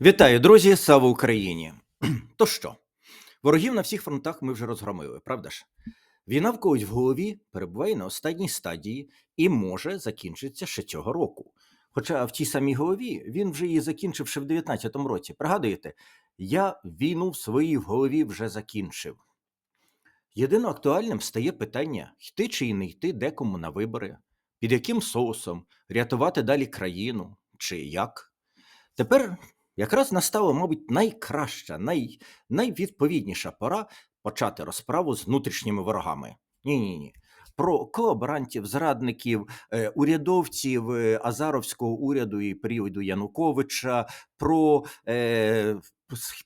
Вітаю, друзі! Слава Україні! То що, ворогів на всіх фронтах ми вже розгромили, правда ж? Війна в когось в голові перебуває на останній стадії і може закінчитися ще цього року. Хоча в тій самій голові він вже її закінчив ще в 19-му році. Пригадуєте, я війну в своїй голові вже закінчив. Єдино актуальним стає питання: йти чи не йти декому на вибори, під яким соусом, рятувати далі країну, чи як. Тепер якраз настала, мабуть, найкраща, най, найвідповідніша пора почати розправу з внутрішніми ворогами. Ні, ні, ні. Про колаборантів, зрадників, е, урядовців е, Азаровського уряду і періоду Януковича, про е,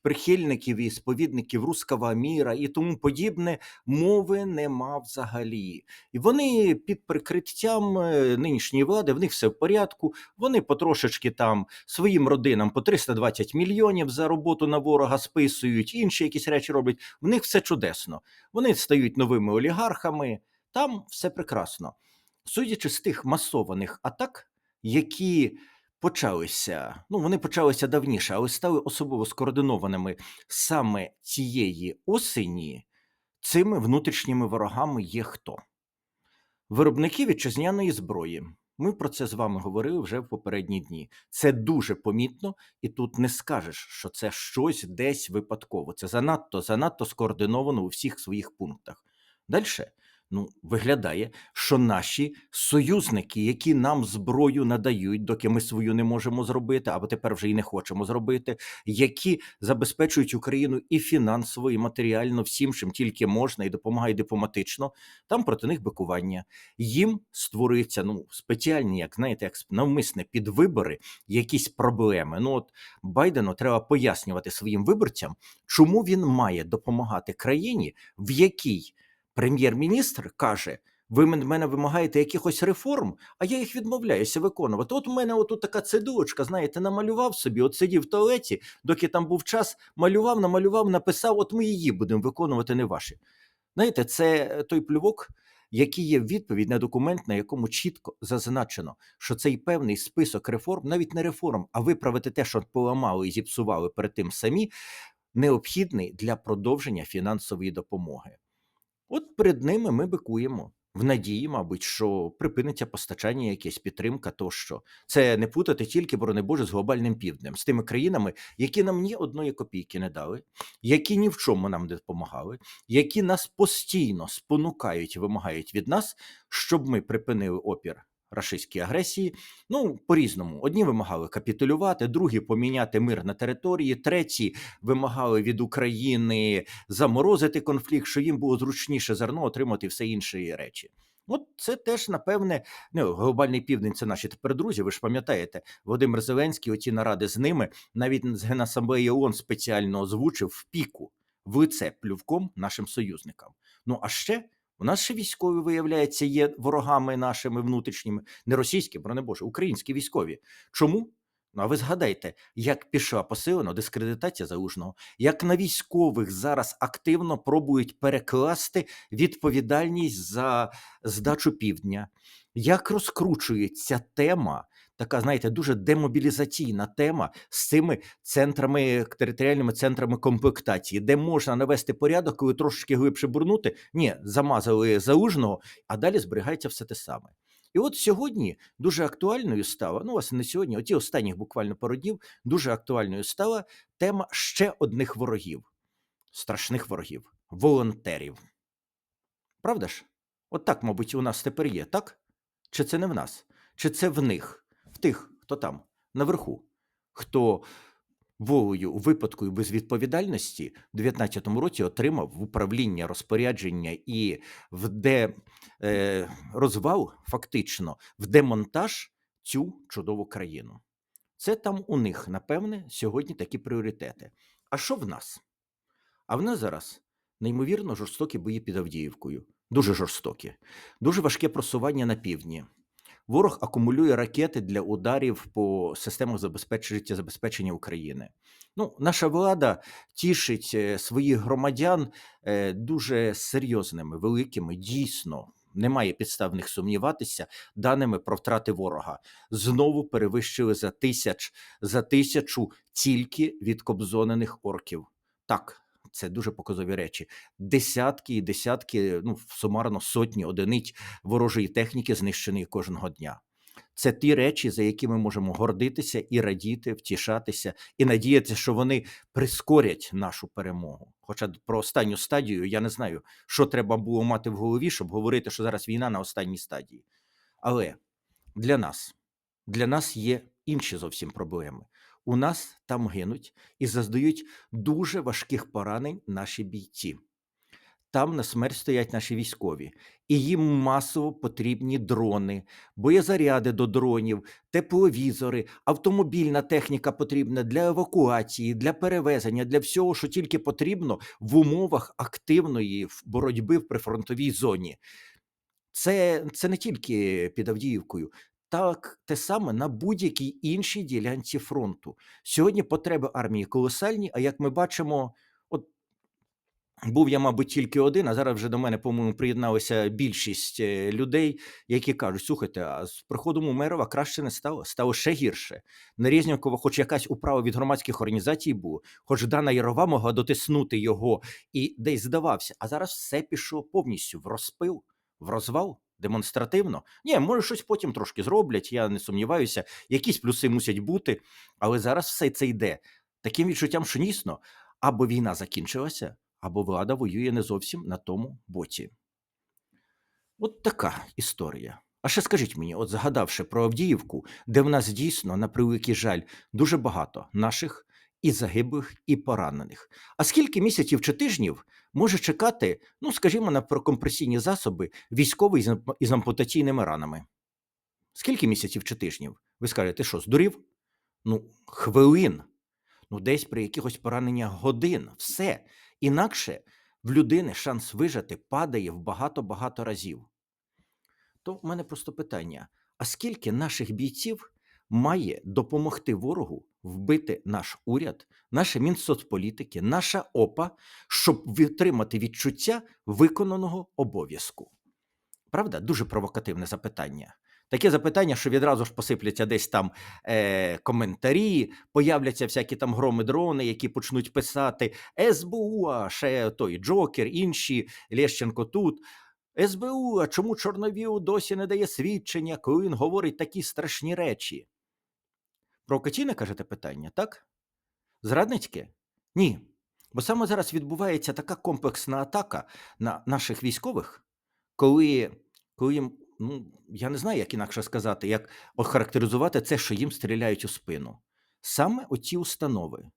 прихильників і сповідників руского міра і тому подібне мови нема взагалі. І вони під прикриттям е, нинішньої влади, в них все в порядку. Вони потрошечки там своїм родинам по 320 мільйонів за роботу на ворога списують, інші якісь речі роблять. В них все чудесно. Вони стають новими олігархами. Там все прекрасно. Судячи з тих масованих атак, які почалися, ну вони почалися давніше, але стали особливо скоординованими саме цієї осені, цими внутрішніми ворогами є хто? Виробники вітчизняної зброї. Ми про це з вами говорили вже в попередні дні. Це дуже помітно, і тут не скажеш, що це щось десь випадково. Це занадто, занадто скоординовано у всіх своїх пунктах. Далі, ну, виглядає, що наші союзники, які нам зброю надають, доки ми свою не можемо зробити, або тепер вже і не хочемо зробити, які забезпечують Україну і фінансово, і матеріально всім, чим тільки можна, і допомагають дипломатично, там проти них бикування їм створюються ну спеціальні, як знаєте, як навмисне під вибори якісь проблеми. Ну от Байдену треба пояснювати своїм виборцям, чому він має допомагати країні, в якій прем'єр-міністр каже. Ви від мене вимагаєте якихось реформ, а я їх відмовляюся виконувати. От у мене отут така цидулочка, знаєте, намалював собі, от сидів в туалеті, доки там був час, малював, намалював, написав, от ми її будемо виконувати, не ваші. Знаєте, це той плювок, який є відповідь на документ, на якому чітко зазначено, що цей певний список реформ, навіть не реформ, а виправити те, що поламали і зіпсували перед тим самі, необхідний для продовження фінансової допомоги. От перед ними ми бикуємо. В надії, мабуть, що припиниться постачання, якесь підтримка тощо. Це не путати тільки, борони Боже, з глобальним півднем, з тими країнами, які нам ні одної копійки не дали, які ні в чому нам не допомагали, які нас постійно спонукають і вимагають від нас, щоб ми припинили опір рашистській агресії. Ну, по-різному. Одні вимагали капітулювати, другі поміняти мир на території, треті вимагали від України заморозити конфлікт, що їм було зручніше зерно отримати все інші речі. От це теж, напевне, ну, глобальний південь це наші тепер друзі. Ви ж пам'ятаєте, Володимир Зеленський, оті наради з ними, навіть з Генасамблеї ООН спеціально озвучив в піку в лице плювком нашим союзникам. Ну а ще у нас ще військові, виявляється, є ворогами нашими внутрішніми, не російські, бро не боже, українські військові. Чому? Ну, а ви згадайте, як пішла посилена дискредитація залужного, як на військових зараз активно пробують перекласти відповідальність за здачу півдня, як розкручується тема, така, знаєте, дуже демобілізаційна тема з цими центрами, територіальними центрами комплектації, де можна навести порядок, коли трошечки глибше бурнути. Ні, замазали залужного, а далі зберігається все те саме. І от сьогодні дуже актуальною стала, ну, власне, не сьогодні, оті останніх буквально пару днів, дуже актуальною стала тема ще одних ворогів, страшних ворогів, волонтерів. Правда ж? От так, мабуть, у нас тепер є, так? Чи це не в нас? Чи це в них, тих, хто там, наверху, хто волею випадку і безвідповідальності в 19-му році отримав в управління розпорядження і в де е, розвал, фактично, в демонтаж цю чудову країну. Це там у них, напевне, сьогодні такі пріоритети. А що в нас? А в нас зараз неймовірно жорстокі бої під Авдіївкою. Дуже жорстокі, дуже важке просування на півдні. Ворог акумулює ракети для ударів по системах забезпечення життєзабезпечення України. Ну, наша влада тішить е, своїх громадян е, дуже серйозними, великими, дійсно немає підстав в них сумніватися даними про втрати ворога. Знову перевищили за тисяч за тисячу тільки від кобзонених орків. Так, це дуже показові речі. Десятки і десятки, ну сумарно сотні одиниць ворожої техніки знищеної кожного дня. Це ті речі, за які ми можемо гордитися і радіти, втішатися, і надіятися, що вони прискорять нашу перемогу. Хоча про останню стадію я не знаю, що треба було мати в голові, щоб говорити, що зараз війна на останній стадії. Але для нас, для нас є інші зовсім проблеми. У нас там гинуть і зазнають дуже важких поранень наші бійці. Там на смерть стоять наші військові, і їм масово потрібні дрони, боєзаряди до дронів, тепловізори, автомобільна техніка потрібна для евакуації, для перевезення, для всього, що тільки потрібно в умовах активної боротьби в прифронтовій зоні. Це, це не тільки під Авдіївкою. Так, те саме на будь-якій іншій ділянці фронту. Сьогодні потреби армії колосальні, а як ми бачимо, от був я, мабуть, тільки один, а зараз вже до мене, по-моєму, приєдналася більшість е, людей, які кажуть: слухайте, а з приходом Умерова краще не стало, стало ще гірше. На Резнікова хоч якась управа від громадських організацій була, хоч Дана Ярова могла дотиснути його і десь здавався. А зараз все пішло повністю в розпил, в розвал. Демонстративно, ні, може, щось потім трошки зроблять. Я не сумніваюся, якісь плюси мусять бути, але зараз все це йде таким відчуттям, що дійсно або війна закінчилася, або влада воює не зовсім на тому боці. От така історія. А ще скажіть мені, от згадавши про Авдіївку, де в нас дійсно, на превеликий жаль, дуже багато наших і загиблих, і поранених. А скільки місяців чи тижнів може чекати, ну скажімо, на прокомпресійні засоби військовий із ампутаційними ранами? Скільки місяців чи тижнів? Ви скажете, що здурів? Ну, хвилин. Ну, десь при якихось пораненнях годин. Все. Інакше в людини шанс вижити падає в багато-багато разів. То в мене просто питання: а скільки наших бійців має допомогти ворогу вбити наш уряд, наше Мінсоцполітики, наша ОПА, щоб витримати відчуття виконаного обов'язку? Правда, дуже провокативне запитання. Таке запитання, що відразу ж посипляться десь там е, коментарі, появляться всякі там громи дрони, які почнуть писати СБУ, а ще той Джокер, інші, Лещенко тут. СБУ, а чому Чорновіл досі не дає свідчення, коли він говорить такі страшні речі? Провокаційне, кажете, питання, так? Зрадницьке? Ні. Бо саме зараз відбувається така комплексна атака на наших військових, коли, коли їм, ну, я не знаю, як інакше сказати, як охарактеризувати це, що їм стріляють у спину. Саме оці установи.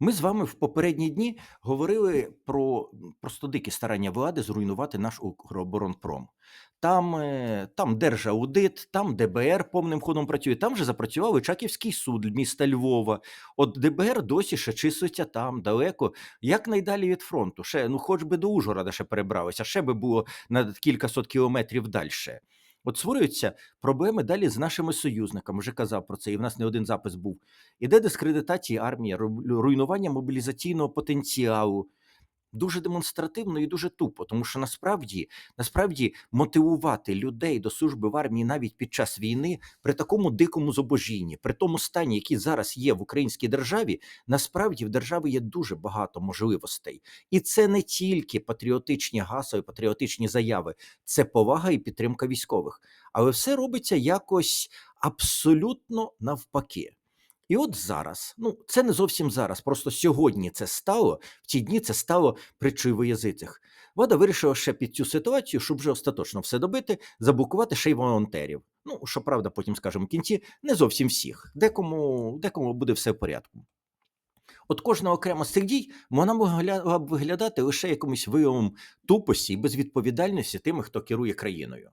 Ми з вами в попередні дні говорили про просто дикі старання влади зруйнувати наш Укроборонпром. Там, е, там Держаудит, там ДБР повним ходом працює. Там вже запрацював Ічаківський суд міста Львова. От ДБР досі ще числиться там, далеко, як найдалі від фронту. Ще, ну, хоч би до Ужгорода ще перебралися, ще би було на кілька сот кілометрів далі. От створюються проблеми далі з нашими союзниками. Вже казав про це, і в нас не один запис був. Іде дискредитація армії, ру- руйнування мобілізаційного потенціалу. Дуже демонстративно і дуже тупо, тому що насправді, насправді мотивувати людей до служби в армії навіть під час війни при такому дикому зубожінні, при тому стані, який зараз є в українській державі, насправді в державі є дуже багато можливостей, і це не тільки патріотичні гасові, патріотичні заяви, це повага і підтримка військових. Але все робиться якось абсолютно навпаки. І от зараз, ну це не зовсім зараз, просто сьогодні це стало, в ці дні це стало притчою в язицях. Влада вирішила ще під цю ситуацію, щоб вже остаточно все добити, заблокувати ще й волонтерів. Ну, щоправда, потім скажемо в кінці, не зовсім всіх. Декому, декому буде все в порядку. От кожна окрема з цих дій вона могла б виглядати лише якимось виявом тупості і безвідповідальності тими, хто керує країною.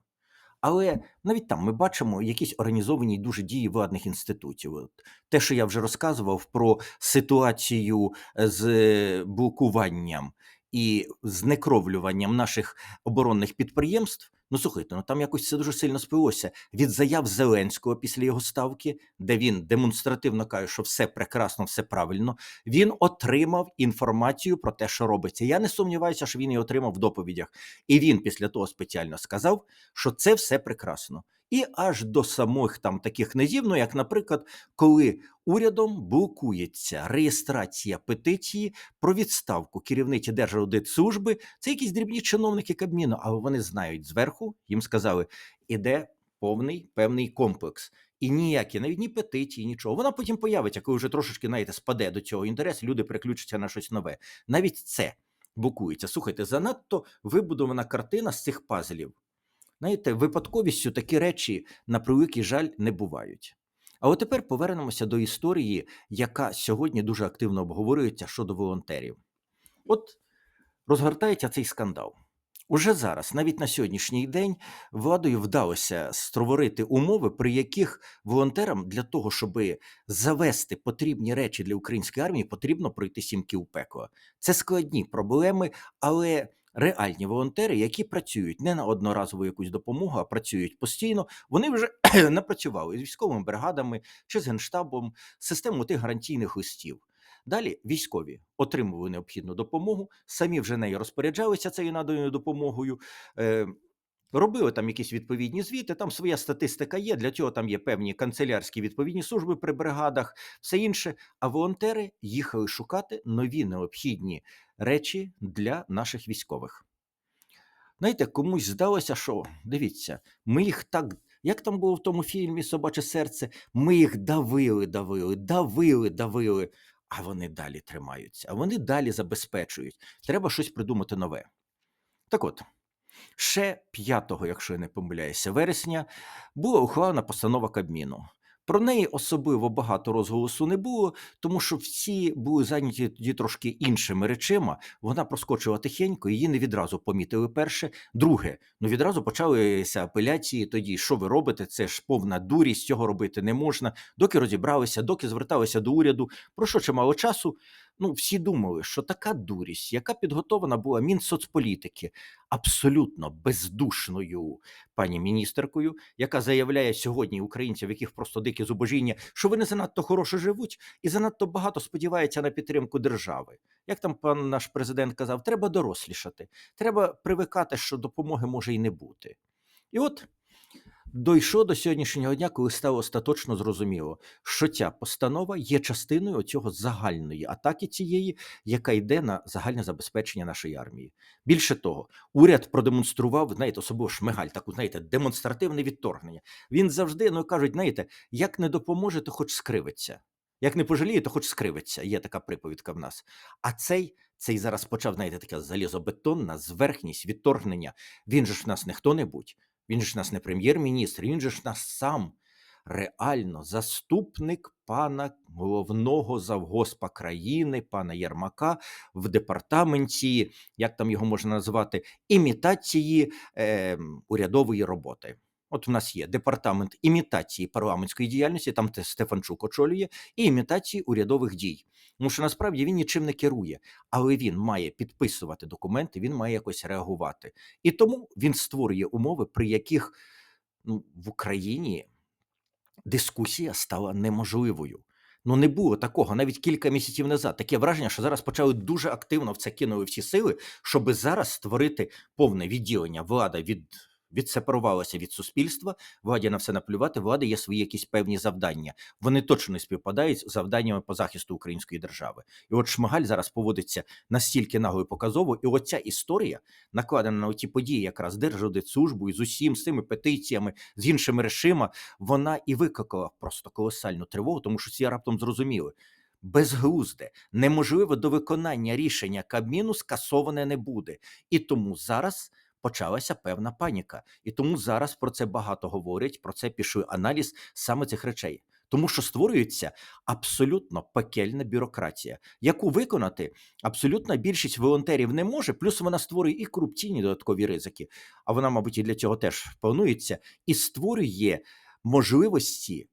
Але навіть там ми бачимо якісь організовані дуже дії владних інститутів. От те, що я вже розказував про ситуацію з е, блокуванням і знекровлюванням наших оборонних підприємств, Ну слухайте, ну там якось це дуже сильно спилося від заяв Зеленського після його ставки, де він демонстративно каже, що все прекрасно, все правильно. Він отримав інформацію про те, що робиться. Я не сумніваюся, що він її отримав в доповідях. І він після того спеціально сказав, що це все прекрасно. І аж до самих там таких низів, ну як, наприклад, коли урядом блокується реєстрація петиції про відставку керівниці Держаудитслужби, це якісь дрібні чиновники Кабміну, але вони знають зверху, їм сказали, іде повний певний комплекс. І ніякі, навіть ні петиції, нічого. Вона потім появиться, коли вже трошечки знаєте, спаде до цього інтерес, люди переключаться на щось нове. Навіть це блокується. Слухайте, занадто вибудована картина з цих пазлів. Знаєте, випадковістю такі речі, на превеликий жаль, не бувають. А от тепер повернемося до історії, яка сьогодні дуже активно обговорюється щодо волонтерів. От розгортається цей скандал. Уже зараз, навіть на сьогоднішній день, владою вдалося створити умови, при яких волонтерам для того, щоб завести потрібні речі для української армії, потрібно пройти сім кіл пекла. Це складні проблеми, але реальні волонтери, які працюють не на одноразову якусь допомогу, а працюють постійно, вони вже напрацювали з військовими бригадами чи з генштабом систему тих гарантійних листів. Далі військові отримували необхідну допомогу, самі вже нею розпоряджалися цією наданою допомогою. Робили там якісь відповідні звіти, там своя статистика є. Для цього там є певні канцелярські відповідні служби при бригадах, все інше. А волонтери їхали шукати нові необхідні речі для наших військових. Знаєте, комусь здалося, що дивіться, ми їх так, як там було в тому фільмі Собаче серце, ми їх давили, давили, давили, давили, а вони далі тримаються, а вони далі забезпечують. Треба щось придумати нове. Так от. Ще 5, якщо я не помиляюся, вересня була ухвалена постанова Кабміну. Про неї особливо багато розголосу не було, тому що всі були зайняті тоді трошки іншими речима. Вона проскочила тихенько, її не відразу помітили перше. Друге, ну відразу почалися апеляції. Тоді що ви робите? Це ж повна дурість, цього робити не можна. Доки розібралися, доки зверталися до уряду. Пройшло чимало часу. Ну, всі думали, що така дурість, яка підготована була Мінсоцполітики, абсолютно бездушною пані міністеркою, яка заявляє сьогодні українців, яких просто дике зубожіння, що вони занадто хороше живуть і занадто багато сподіваються на підтримку держави. Як там пан наш президент казав, треба дорослішати, треба привикати, що допомоги може і не бути. І от дійшло до сьогоднішнього дня, коли стало остаточно зрозуміло, що ця постанова є частиною цього загальної атаки цієї, яка йде на загальне забезпечення нашої армії. Більше того, уряд продемонстрував, знаєте, особливо Шмигаль, таку знаєте, демонстративне відторгнення. Він завжди ну кажуть, знаєте, як не допоможе, то хоч скривиться. Як не пожаліє, то хоч скривиться. Є така приповідка в нас. А цей цей зараз почав, знаєте, така залізобетонна зверхність, відторгнення. Він же ж в нас не хто-небудь. Він ж нас не прем'єр-міністр, він же ж нас сам реально заступник пана головного завгоспа країни, пана Єрмака в департаменті, як там його можна назвати, імітації е, урядової роботи. От в нас є департамент імітації парламентської діяльності, там Стефанчук очолює, і імітації урядових дій. Тому що насправді він нічим не керує, але він має підписувати документи, він має якось реагувати. І тому він створює умови, при яких ну, в Україні дискусія стала неможливою. Ну, не було такого навіть кілька місяців назад. Таке враження, що зараз почали дуже активно в це кинули всі сили, щоб зараз створити повне відділення влада від відсепарувалася від суспільства, владі на все наплювати, влади є свої якісь певні завдання. Вони точно не співпадають з завданнями по захисту української держави. І от Шмигаль зараз поводиться настільки нагло і показово, і оця історія накладена на ті події, якраз Держаудитслужбу і з усім з цими петиціями, з іншими режима, вона і викликала просто колосальну тривогу, тому що всі раптом зрозуміли. Безглузде, неможливе до виконання рішення Кабміну скасоване не буде, і тому зараз почалася певна паніка. І тому зараз про це багато говорять. Про це пішов аналіз саме цих речей. Тому що створюється абсолютно пекельна бюрократія, яку виконати абсолютна більшість волонтерів не може. Плюс вона створює і корупційні додаткові ризики. А вона, мабуть, і для цього теж планується, і створює можливості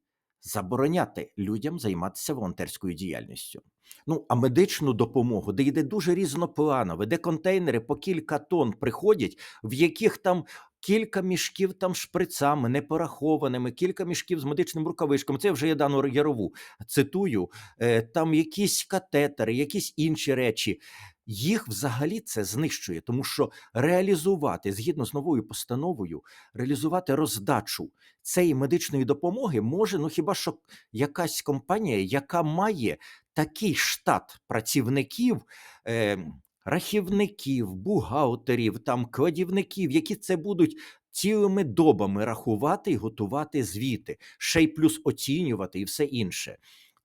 забороняти людям займатися волонтерською діяльністю. Ну, а медичну допомогу, де йде дуже різнопланово, де контейнери по кілька тонн приходять, в яких там кілька мішків там шприцами непорахованими, кілька мішків з медичним рукавичком. Це вже я Дану Ярову цитую. е, Там якісь катетери, якісь інші речі. Їх взагалі це знищує, тому що реалізувати згідно з новою постановою, реалізувати роздачу цієї медичної допомоги може ну хіба що якась компанія, яка має такий штат працівників, е, рахівників, бухгалтерів, там кладівників, які це будуть цілими добами рахувати і готувати звіти, ще й плюс оцінювати і все інше.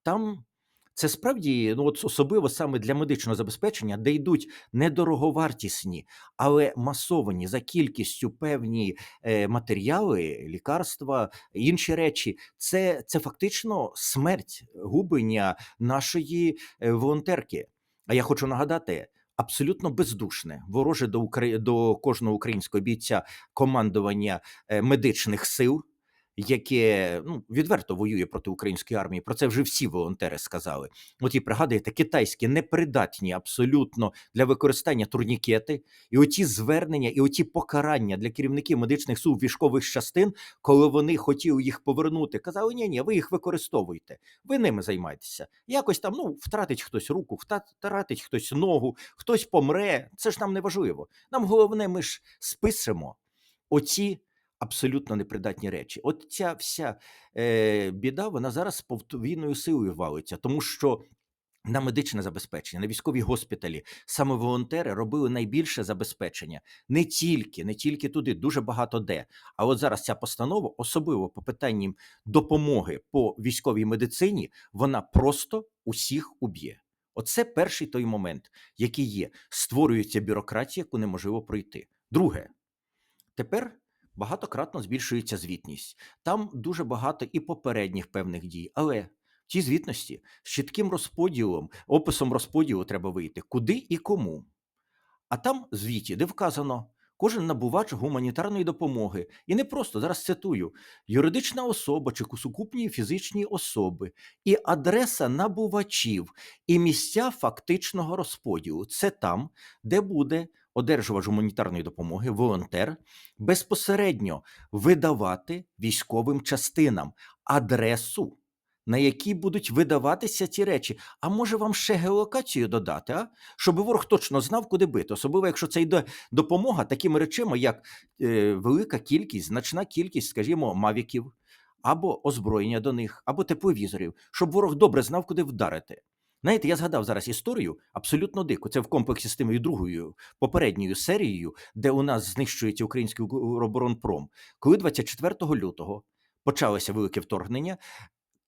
Там це справді ну от особливо саме для медичного забезпечення, де йдуть недороговартісні, але масовані за кількістю певні е, матеріали, лікарства, інші речі. Це, це фактично смерть губення нашої е, волонтерки. А я хочу нагадати. Абсолютно бездушне, вороже до до кожного українського бійця командування е, медичних сил, яке ну відверто воює проти української армії. Про це вже всі волонтери сказали. От і пригадуєте, китайські непридатні абсолютно для використання турнікети, і оті звернення, і оті покарання для керівників медичних сил військових частин, коли вони хотіли їх повернути, казали: ні, ні, ви їх використовуйте, ви ними займайтеся. Якось там ну втратить хтось руку, втратить хтось ногу, хтось помре. Це ж нам не важливо. Нам головне, ми ж списимо оці абсолютно непридатні речі. От ця вся е, біда, вона зараз з повійною силою валиться, тому що. На медичне забезпечення, на військові госпіталі саме волонтери робили найбільше забезпечення не тільки, не тільки туди, дуже багато де. А от зараз ця постанова, особливо по питанням допомоги по військовій медицині, вона просто усіх уб'є. Оце перший той момент, який є. Створюється бюрократія, яку неможливо пройти. Друге, тепер багатократно збільшується звітність. Там дуже багато і попередніх певних дій, але в цій звітності з чітким розподілом, описом розподілу треба вийти, куди і кому. А там звіті, де вказано. Кожен набувач гуманітарної допомоги, і не просто зараз цитую: юридична особа чи сукупні фізичні особи, і адреса набувачів, і місця фактичного розподілу. Це там, де буде одержувач гуманітарної допомоги, волонтер, безпосередньо видавати військовим частинам адресу, на якій будуть видаватися ці речі. А може вам ще геолокацію додати, а? щоб ворог точно знав, куди бити, особливо якщо це йде допомога такими речами, як е, велика кількість, значна кількість, скажімо, мавіків. Або озброєння до них, або тепловізорів, щоб ворог добре знав, куди вдарити. Знаєте, я згадав зараз історію абсолютно дику. Це в комплексі з тими другою попередньою серією, де у нас знищується український оборонпром. Коли 24 лютого почалося велике вторгнення,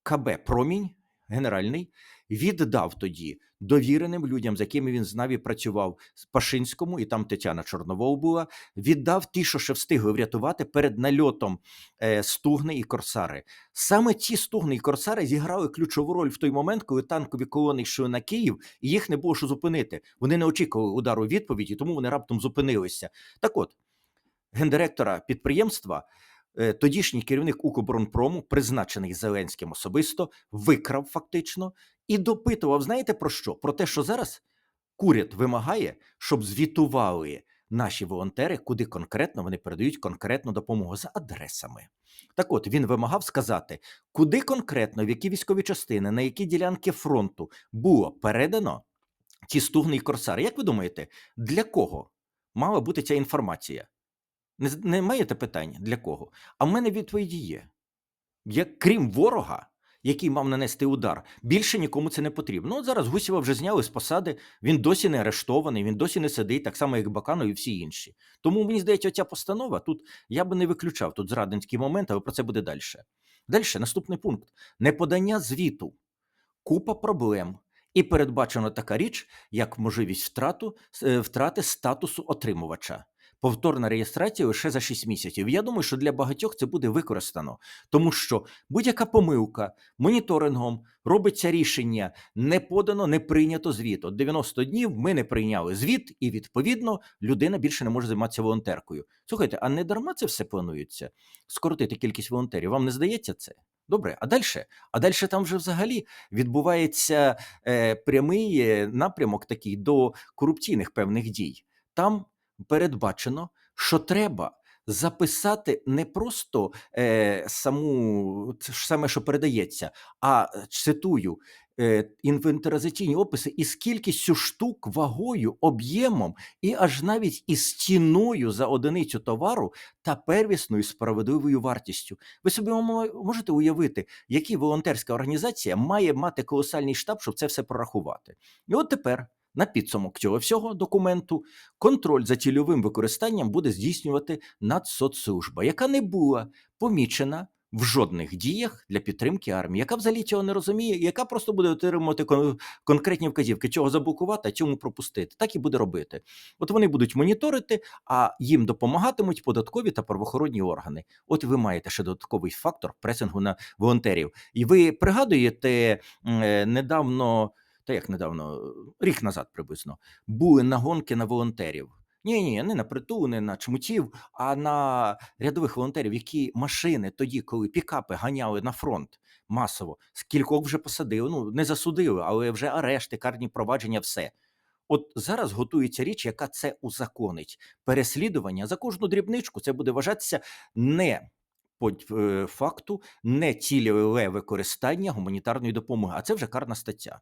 КБ Промінь генеральний віддав тоді довіреним людям, з якими він знав і працював Пашинському, і там Тетяна Чорновол була. Віддав ті, що ще встигли врятувати перед нальотом е, стугни і корсари. Саме ці стугни і корсари зіграли ключову роль в той момент, коли танкові колони йшли на Київ, і їх не було що зупинити. Вони не очікували удару відповіді, тому вони раптом зупинилися. Так от, гендиректора підприємства. Е, Тодішній керівник Укроборонпрому, призначений Зеленським особисто, викрав фактично і допитував, знаєте про що? Про те, що зараз курят вимагає, щоб звітували наші волонтери, куди конкретно вони передають конкретну допомогу за адресами. Так от він вимагав сказати, куди конкретно, в які військові частини, на які ділянки фронту було передано ті стугни і корсари. Як ви думаєте, для кого мала бути ця інформація? Не, не маєте питань для кого? А в мене відповіді є. Як крім ворога, який мав нанести удар, більше нікому це не потрібно. Ну, от зараз Гусєва вже зняли з посади, він досі не арештований, він досі не сидить, так само, як Баканов і всі інші. Тому мені здається, ця постанова тут я би не виключав тут зрадницький момент, але про це буде далі. Далі, наступний пункт: неподання звіту, купа проблем. І передбачена така річ, як можливість втрату, е, втрати статусу отримувача. Повторна реєстрація лише за 6 місяців. Я думаю, що для багатьох це буде використано, тому що будь-яка помилка моніторингом робиться рішення не подано, не прийнято звіт. От 90 днів ми не прийняли звіт, і відповідно людина більше не може займатися волонтеркою. Слухайте, а не дарма це все планується? Скоротити кількість волонтерів. Вам не здається це? Добре, а далі? А далі там вже взагалі відбувається е, прямий е, напрямок такий до корупційних певних дій. Там передбачено, що треба записати не просто е, саму саме, що передається, а цитую. е, Інвентаризаційні описи із кількістю штук, вагою, об'ємом і аж навіть із ціною за одиницю товару та первісною справедливою вартістю. Ви собі можете уявити, який волонтерська організація має мати колосальний штаб, щоб це все прорахувати. І от тепер. На підсумок цього всього документу контроль за цільовим використанням буде здійснювати Нацсоцслужба, яка не була помічена в жодних діях для підтримки армії, яка взагалі цього не розуміє, яка просто буде отримувати кон- конкретні вказівки, чого заблокувати, а цьому пропустити. Так і буде робити. От вони будуть моніторити, а їм допомагатимуть податкові та правоохоронні органи. От ви маєте ще додатковий фактор пресингу на волонтерів. І ви пригадуєте е, недавно, та як недавно, рік назад приблизно, були нагонки на волонтерів. Ні, ні, не на притул, не на чмутів, а на рядових волонтерів, які машини тоді, коли пікапи ганяли на фронт масово, скількох вже посадили. Ну не засудили, але вже арешти, карні провадження, все. От зараз готується річ, яка це узаконить. Переслідування за кожну дрібничку це буде вважатися не по е, факту не цільове використання гуманітарної допомоги, а це вже карна стаття.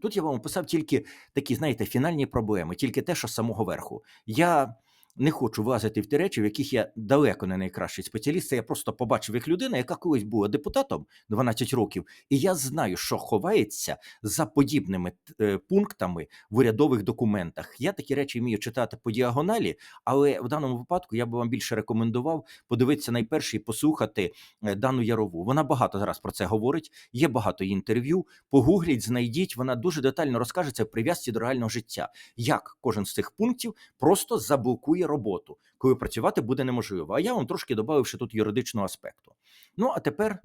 Тут я вам описав тільки такі, знаєте, фінальні проблеми, тільки те, що з самого верху. Я не хочу влазити в ті речі, в яких я далеко не найкращий спеціаліст. Це я просто побачив як людина, яка колись була депутатом 12 років, і я знаю, що ховається за подібними е, пунктами в урядових документах. Я такі речі вмію читати по діагоналі, але в даному випадку я би вам більше рекомендував подивитися найперше і послухати е, Дану Ярову. Вона багато зараз про це говорить. Є багато інтерв'ю. Погугліть, знайдіть. Вона дуже детально розкаже це в прив'язці до реального життя. Як кожен з цих пунктів просто заблокує роботу, коли працювати буде неможливо. А я вам трошки додав ще тут юридичного аспекту. Ну а тепер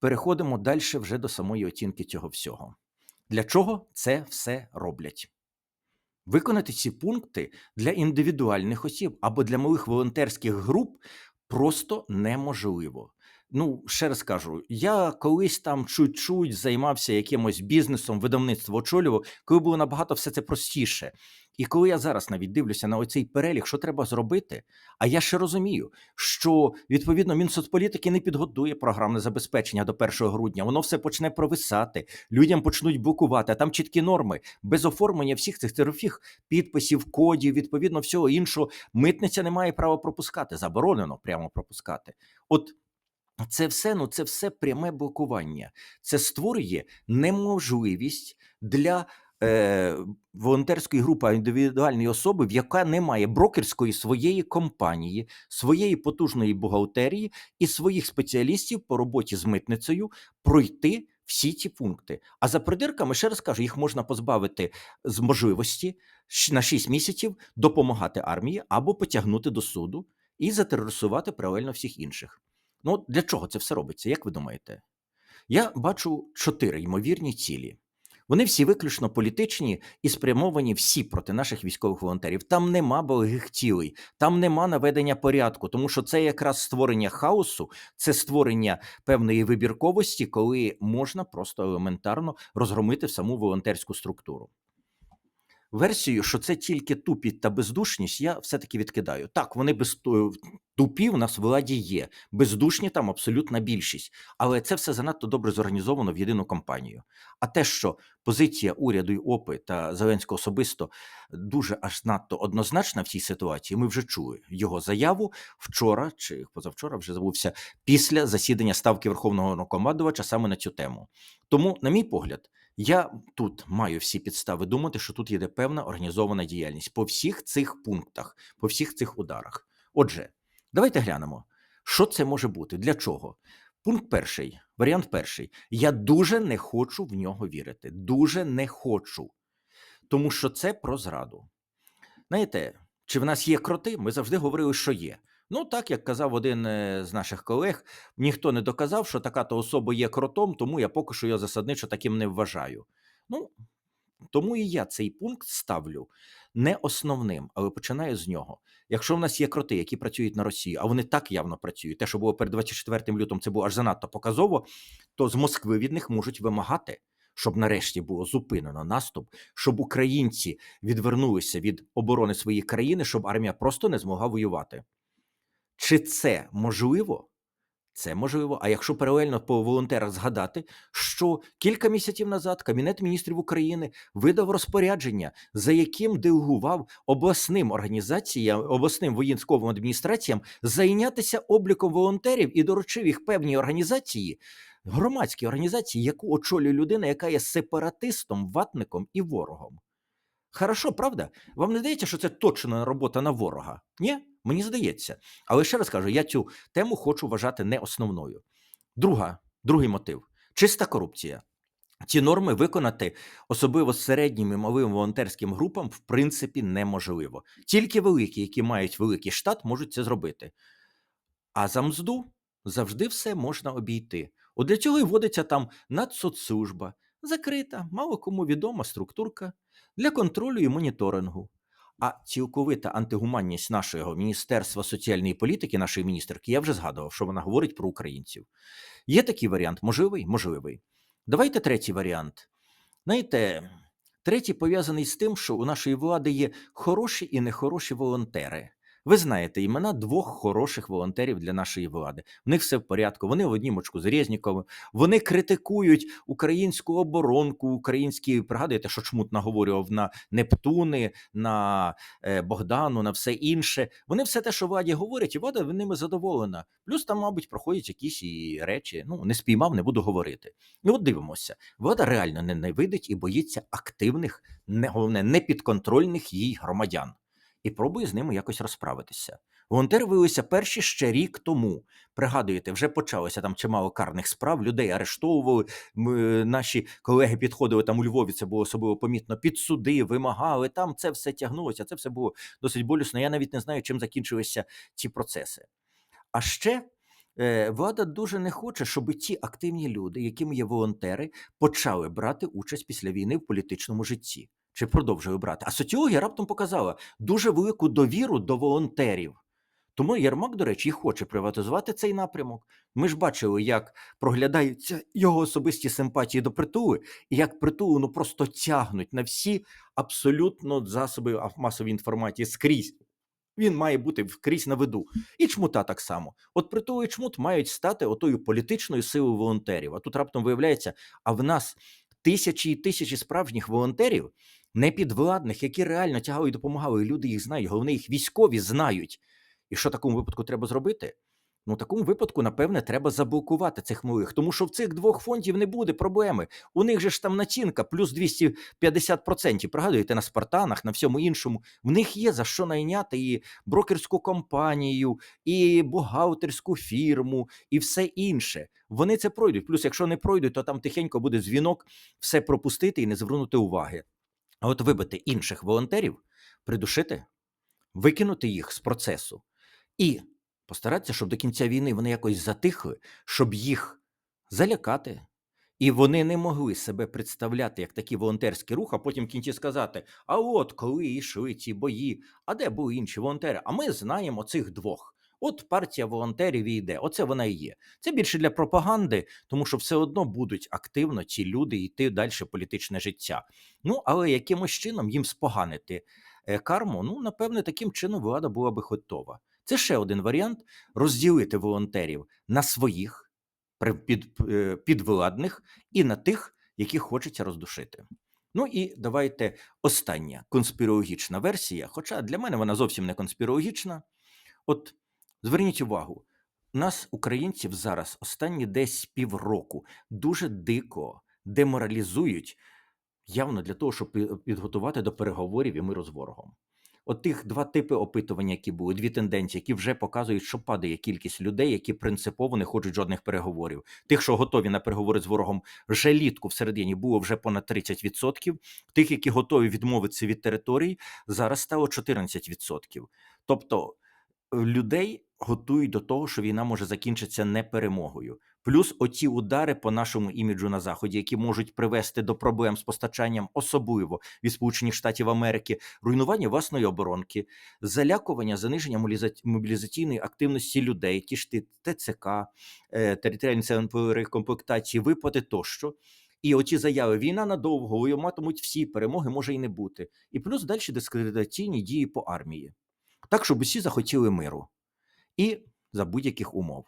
переходимо далі вже до самої оцінки цього всього. Для чого це все роблять? Виконати ці пункти для індивідуальних осіб або для малих волонтерських груп просто неможливо. Ну, ще раз кажу, я колись там чуть-чуть займався якимось бізнесом, видавництво очолював, коли було набагато все це простіше. І коли я зараз навіть дивлюся на оцей перелік, що треба зробити, а я ще розумію, що відповідно Мінсоцполітики не підготує програмне забезпечення до 1 грудня, воно все почне провисати, людям почнуть блокувати, а там чіткі норми, без оформлення всіх цих цифрових підписів, кодів, відповідно всього іншого, митниця не має права пропускати, заборонено прямо пропускати. От це все, ну це все пряме блокування. Це створює неможливість для е, волонтерської групи індивідуальної особи, в яка не має брокерської своєї компанії, своєї потужної бухгалтерії і своїх спеціалістів по роботі з митницею пройти всі ці пункти. А за придирками, ще раз кажу, їх можна позбавити з можливості на 6 місяців допомагати армії або потягнути до суду і затероризувати паралельно всіх інших. Ну, для чого це все робиться? Як ви думаєте? Я бачу чотири ймовірні цілі. Вони всі виключно політичні і спрямовані всі проти наших військових волонтерів. Там нема благих цілей, там нема наведення порядку, тому що це якраз створення хаосу, це створення певної вибірковості, коли можна просто елементарно розгромити саму волонтерську структуру. Версію, що це тільки тупість та бездушність, я все-таки відкидаю. Так, вони без тупі в нас в владі є, бездушні там абсолютна більшість, але це все занадто добре зорганізовано в єдину компанію. А те, що позиція уряду і ОПИ та Зеленського особисто дуже аж надто однозначна в цій ситуації, ми вже чули його заяву вчора чи позавчора вже забувся після засідання ставки Верховного командувача саме на цю тему. Тому, на мій погляд, я тут маю всі підстави думати, що тут є певна організована діяльність по всіх цих пунктах, по всіх цих ударах. Отже, давайте глянемо, що це може бути, для чого. Пункт перший, варіант перший. Я дуже не хочу в нього вірити. Дуже не хочу. Тому що це про зраду. Знаєте, чи в нас є кроти? Ми завжди говорили, що є. Ну, так як казав один е, з наших колег, ніхто не доказав, що така то особа є кротом, тому я поки що його засадничо таким не вважаю. Ну, тому і я цей пункт ставлю не основним, але починаю з нього. Якщо в нас є кроти, які працюють на Росію, а вони так явно працюють, те, що було перед 24 лютом, це було аж занадто показово, то з Москви від них можуть вимагати, щоб нарешті було зупинено наступ, щоб українці відвернулися від оборони своєї країни, щоб армія просто не змогла воювати. Чи це можливо? Це можливо. А якщо паралельно по волонтерах згадати, що кілька місяців назад Кабінет міністрів України видав розпорядження, за яким делегував обласним організаціям, обласним воєнськовим адміністраціям зайнятися обліком волонтерів і доручив їх певній організації, громадській організації, яку очолює людина, яка є сепаратистом, ватником і ворогом. Хорошо, правда? Вам не здається, що це точна робота на ворога? Ні? Мені здається. Але ще раз кажу, я цю тему хочу вважати не основною. Друга, другий мотив чиста корупція. Ці норми виконати, особливо середнім і малим волонтерським групам, в принципі, неможливо. Тільки великі, які мають великий штат, можуть це зробити. А за мзду завжди все можна обійти. От для цього і вводиться там Нацсоцслужба, закрита, мало кому відома структурка для контролю і моніторингу. А цілковита антигуманність нашого Міністерства соціальної політики, нашої міністерки, я вже згадував, що вона говорить про українців. Є такий варіант, можливий? Можливий. Давайте третій варіант. Знаєте, третій пов'язаний з тим, що у нашої влади є хороші і нехороші волонтери. Ви знаєте імена двох хороших волонтерів для нашої влади. В них все в порядку. Вони в однімочку з Резніковим. Вони критикують українську оборонку, українські пригадуєте, що чмут наговорював на Нептуни, на е, Богдану, на все інше. Вони все те, що владі говорять, і влада ними задоволена. Плюс там, мабуть, проходять якісь і речі. Ну не спіймав, не буду говорити. І от дивимося, влада реально ненавидить і боїться активних, не головне, непідконтрольних їй громадян і пробує з ними якось розправитися. Волонтери виявилися перші ще рік тому. Пригадуєте, вже почалося там чимало карних справ, людей арештовували. Ми, наші колеги підходили там у Львові, це було особливо помітно, під суди, вимагали. Там це все тягнулося. Це все було досить болісно. Я навіть не знаю, чим закінчилися ці процеси. А ще е, влада дуже не хоче, щоб ті активні люди, якими є волонтери, почали брати участь після війни в політичному житті чи продовжує брати. А соціологія раптом показала дуже велику довіру до волонтерів. Тому Єрмак, до речі, і хоче приватизувати цей напрямок. Ми ж бачили, як проглядаються його особисті симпатії до притули, і як притулу ну просто тягнуть на всі абсолютно засоби масової інформації скрізь. Він має бути вкрізь на виду. І чмута так само. От притул і чмут мають стати отою політичною силою волонтерів. А тут раптом виявляється, а в нас тисячі і тисячі справжніх волонтерів, непідвладних, які реально тягали і допомагали. Люди їх знають, головне, їх військові знають. І що в такому випадку треба зробити? Ну, в такому випадку, напевне, треба заблокувати цих малих, тому що в цих двох фондів не буде проблеми. У них же ж там націнка плюс 250%. Пригадуєте, на спартанах, на всьому іншому. В них є за що найняти і брокерську компанію, і бухгалтерську фірму, і все інше. Вони це пройдуть. Плюс, якщо не пройдуть, то там тихенько буде дзвінок, все пропустити і не звернути уваги. А от вибити інших волонтерів, придушити, викинути їх з процесу і постаратися, щоб до кінця війни вони якось затихли, щоб їх залякати. І вони не могли себе представляти як такий волонтерський рух, а потім в кінці сказати: а от коли йшли ці бої, а де були інші волонтери? А ми знаємо цих двох. От партія волонтерів і йде. Оце вона і є. Це більше для пропаганди, тому що все одно будуть активно ці люди йти далі в політичне життя. Ну але якимось чином їм споганити е, карму. Ну напевне, таким чином влада була би готова. Це ще один варіант розділити волонтерів на своїх під, е, підвладних і на тих, яких хочеться роздушити. Ну і давайте остання конспірологічна версія. Хоча для мене вона зовсім не конспірологічна. От Зверніть увагу, нас, українців, зараз останні десь півроку дуже дико деморалізують, явно для того, щоб підготувати до переговорів і миру з ворогом. От тих два типи опитування, які були, дві тенденції, які вже показують, що падає кількість людей, які принципово не хочуть жодних переговорів. Тих, що готові на переговори з ворогом, вже літку всередині було вже понад 30%. Тих, які готові відмовитися від територій, зараз стало 14%. Тобто людей готують до того, що війна може закінчитися не перемогою. Плюс оці удари по нашому іміджу на заході, які можуть привести до проблем з постачанням, особливо від Сполучених Штатів Америки, руйнування власної оборонки, залякування, заниження мобілізаційної активності людей, ті ж ТЦК, е, територіальні центри рекомплектації, виплати тощо. І оці заяви війна надовго воюватимуть всі перемоги може і не бути. І плюс далі дискредитаційні дії по армії, так щоб усі захотіли миру і за будь-яких умов.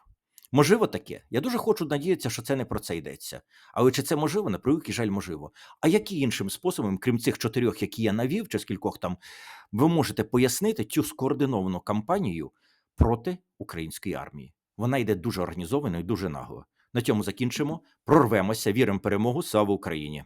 Можливо, таке. Я дуже хочу надіятися, що це не про це йдеться. Але чи це можливо? На превеликий жаль, можливо. А які іншим способом, крім цих чотирьох, які я навів, чи скількох там, ви можете пояснити цю скоординовану кампанію проти української армії? Вона йде дуже організовано і дуже нагло. На цьому закінчимо. Прорвемося, віримо перемогу. Слава Україні!